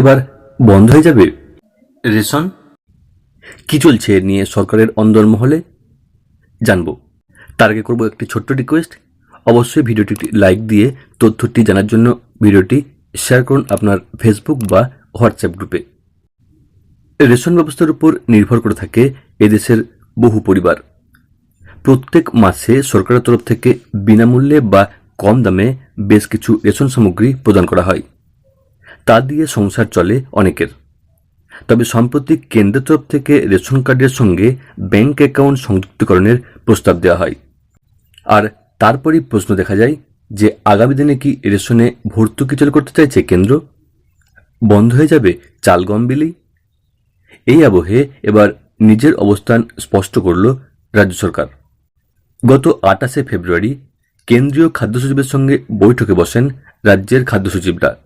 এবার বন্ধ হয়ে যাবে? রেশন? কি চলছে নিয়ে সরকারের অন্দরমহলে? জানব। তার আগে করব একটি ছোট্ট রিকোয়েস্ট অবশ্যই ভিডিওটি একটি লাইক দিয়ে তথ্যটি জানার জন্য ভিডিওটি শেয়ার করুন আপনার ফেসবুক বা হোয়াটসঅ্যাপ গ্রুপে রেশন ব্যবস্থার উপর নির্ভর করে থাকে এদেশের বহু পরিবার। প্রত্যেক মাসে সরকারের তরফ থেকে বিনামূল্যে বা কম দামে বেশ কিছু রেশন সামগ্রী প্রদান করা হয়। তা দিয়ে সংসার চলে অনেকের। তবে সম্প্রতি কেন্দ্রের তরফ থেকে রেশন কার্ডের সঙ্গে ব্যাংক অ্যাকাউন্ট সংযুক্তকরণের প্রস্তাব দেওয়া হয়। আর তারপরই প্রশ্ন দেখা যায় যে, আগামী দিনে কি রেশনে ভর্তুকি চালু করতে চাইছে কেন্দ্র? বন্ধ হয়ে যাবে চাল গম বিলি? এই আবহে এবার নিজের অবস্থান স্পষ্ট করল রাজ্য সরকার। গত আটাশে ফেব্রুয়ারি কেন্দ্রীয় খাদ্য সচিবের সঙ্গে বৈঠকে বসেন রাজ্যের খাদ্য সচিবরা।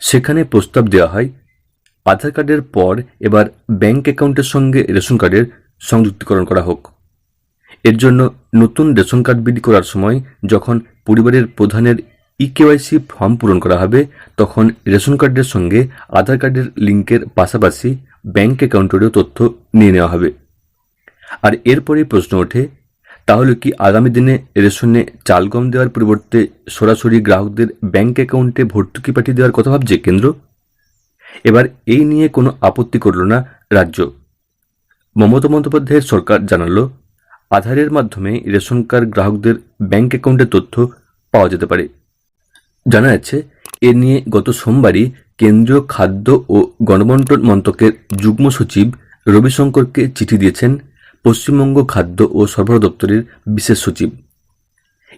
সেখানে প্রস্তাব দেওয়া হয়, আধার কার্ডের পর এবার ব্যাংক অ্যাকাউন্টের সঙ্গে রেশন কার্ডের সংযুক্তিকরণ করা হোক। এর জন্য নতুন রেশন কার্ড বিলি করার সময় যখন পরিবারের প্রধানের ই কেওয়াইসি ফর্ম পূরণ করা হবে, তখন রেশন কার্ডের সঙ্গে আধার কার্ডের লিঙ্কের পাশাপাশি ব্যাংক অ্যাকাউন্টেরও তথ্য নিয়ে নেওয়া হবে। আর এরপরেই প্রশ্ন ওঠে তাহলে কি আগামী দিনে রেশনে চাল গম দেওয়ার পরিবর্তে সরাসরি গ্রাহকদের ব্যাংক অ্যাকাউন্টে ভর্তুকি পাঠিয়ে দেওয়ার কথা ভাবছে কেন্দ্র? এবার এই নিয়ে কোনো আপত্তি করল না রাজ্য। মমতা বন্দ্যোপাধ্যায়ের সরকার জানালো, আধারের মাধ্যমে রেশন কার্ড গ্রাহকদের ব্যাংক অ্যাকাউন্টের তথ্য পাওয়া যেতে পারে। জানা যাচ্ছে, এ নিয়ে গত সোমবারই কেন্দ্রীয় খাদ্য ও গণবন্টন মন্ত্রকের যুগ্ম সচিব রবিশঙ্করকে চিঠি দিয়েছেন পশ্চিমবঙ্গ খাদ্য ও সরবরাহ দপ্তরের বিশেষ সচিব।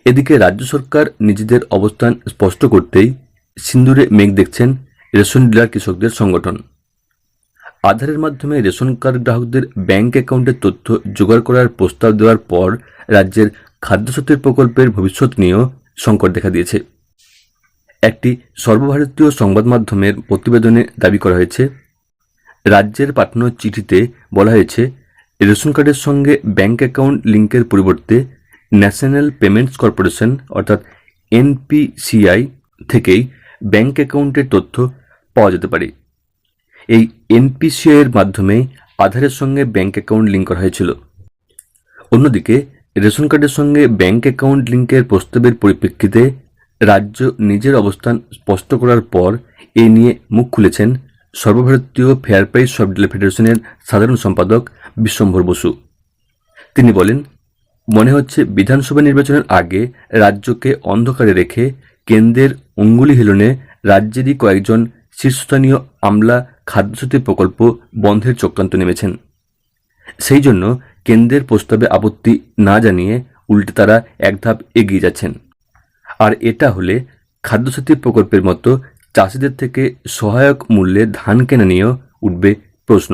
এদিকে রাজ্য সরকার নিজেদের অবস্থান স্পষ্ট করতেই সিন্দুরে মেঘ দেখছেন রেশন ডিলার কৃষকদের সংগঠন। আধারের মাধ্যমে রেশন কার্ড গ্রাহকদের ব্যাংক অ্যাকাউন্টের তথ্য জোগাড় করার প্রস্তাব দেওয়ার পর রাজ্যের খাদ্যসাথীর প্রকল্পের ভবিষ্যৎ নিয়েও সংকট দেখা দিয়েছে। একটি সর্বভারতীয় সংবাদ মাধ্যমের প্রতিবেদনে দাবি করা হয়েছে, রাজ্যের পাঠানো চিঠিতে বলা হয়েছে রেশন কার্ডের সঙ্গে ব্যাঙ্ক অ্যাকাউন্ট লিঙ্কের পরিবর্তে ন্যাশনাল পেমেন্টস কর্পোরেশন, অর্থাৎ এনপিসিআই, থেকেই ব্যাংক অ্যাকাউন্টের তথ্য পাওয়া যেতে পারে। এই এনপিসিআইয়ের মাধ্যমে আধারের সঙ্গে ব্যাঙ্ক অ্যাকাউন্ট লিঙ্ক করা হয়েছিল। অন্যদিকে, রেশন কার্ডের সঙ্গে ব্যাংক অ্যাকাউন্ট লিঙ্কের প্রস্তাবের পরিপ্রেক্ষিতে রাজ্য নিজের অবস্থান স্পষ্ট করার পর এ নিয়ে মুখ খুলেছেন সর্বভারতীয় ফেয়ার প্রাইস সব ডিলার ফেডারেশনের সাধারণ সম্পাদক বিশ্বম্ভর বসু। তিনি বলেন, মনে হচ্ছে বিধানসভা নির্বাচনের আগে রাজ্যকে অন্ধকারে রেখে কেন্দ্রের অঙ্গুলি হিলনে রাজ্যেরই কয়েকজন শীর্ষস্থানীয় আমলা খাদ্যসাথী প্রকল্প বন্ধের চক্রান্ত নেমেছেন। সেই জন্য কেন্দ্রের প্রস্তাবে আপত্তি না জানিয়ে উল্টে তারা এক ধাপ এগিয়ে যাচ্ছেন। আর এটা হলে খাদ্যসাথী প্রকল্পের মতো চাষিদের থেকে সহায়ক মূল্যে ধান কেনা নিয়েও উঠবে প্রশ্ন।